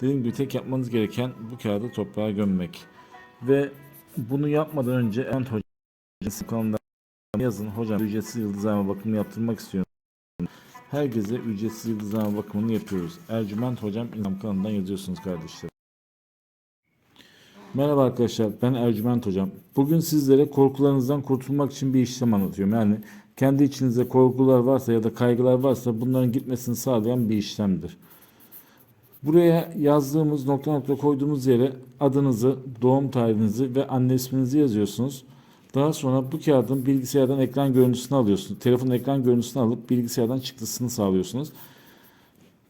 Dediğim gibi tek yapmanız gereken bu kağıdı toprağa gömmek. Ve bunu yapmadan önce Ent Hoca'nın kanalında yazın. Hocam ücretsiz yıldızlama bakımını yaptırmak istiyorum. Herkese ücretsiz yıldızlama bakımını yapıyoruz. Ercüment Hocam Instagram kanalından yazıyorsunuz kardeşler. Merhaba arkadaşlar ben Ercüment Hocam. Bugün sizlere korkularınızdan kurtulmak için bir işlem anlatıyorum. Yani kendi içinizde korkular varsa ya da kaygılar varsa bunların gitmesini sağlayan bir işlemdir. Buraya yazdığımız nokta nokta koyduğumuz yere adınızı, doğum tarihinizi ve anne isminizi yazıyorsunuz. Daha sonra bu kağıdın bilgisayardan ekran görüntüsünü alıyorsunuz. Telefonun ekran görüntüsünü alıp bilgisayardan çıktısını sağlıyorsunuz.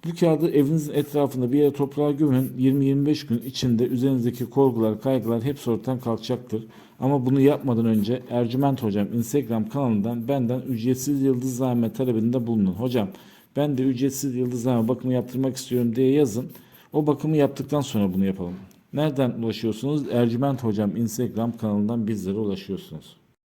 Bu kağıdı evinizin etrafında bir yere toprağa gömün. 20-25 gün içinde üzerinizdeki korkular, kaygılar hepsi ortadan kalkacaktır. Ama bunu yapmadan önce Ercüment Hocam Instagram kanalından benden ücretsiz yıldızlame talebinde bulunun. Hocam ben de ücretsiz yıldızlame bakımı yaptırmak istiyorum diye yazın. O bakımı yaptıktan sonra bunu yapalım. Nereden ulaşıyorsunuz? Ercüment Hocam Instagram kanalından bizlere ulaşıyorsunuz.